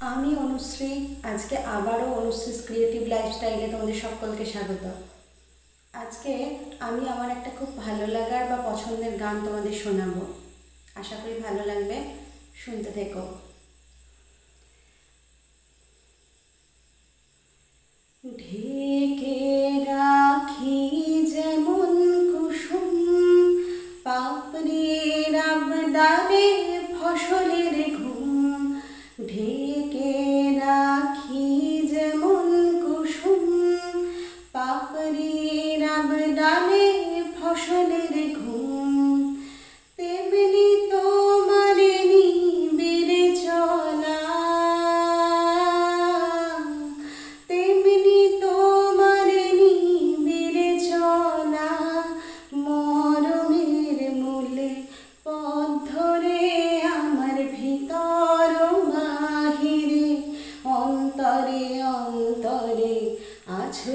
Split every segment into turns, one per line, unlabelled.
আমি অনুশ্রী, আজকে আবারও অনুশ্রীস ক্রিয়েটিভ লাইফস্টাইলে তোমাদের সকলকে স্বাগত। আজকে আমি আমার একটা খুব ভালো লাগার বা পছন্দের গান তোমাদের শোনাবো। আশা করি ভালো লাগবে, শুনতে থেকো। ঢেকে আবদারে ফসলের ঘুম। তেমনি তোমার নিবিড় চলা তেমনি তোমার নিবিড় চলা মরমের মূলে পথ ধরে আমার ভিতর বাহিরে অন্তরে অন্তরে আছো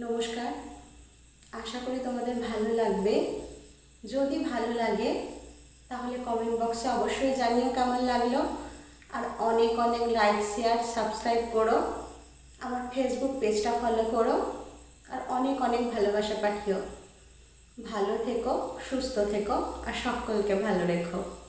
নমস্কার। আশা করি তোমাদের ভালো লাগবে। যদি ভালো লাগে, তাহলে কমেন্ট বক্সে অবশ্যই জানিও কেমন লাগল। আর অনেক অনেক লাইক শেয়ার সাবস্ক্রাইব করো। আমার ফেসবুক পেজটা ফলো করো। আর অনেক অনেক ভালোবাসা পাঠিও। ভালো থেকো, সুস্থ থেকো, আর সকলকে ভালো রেখো।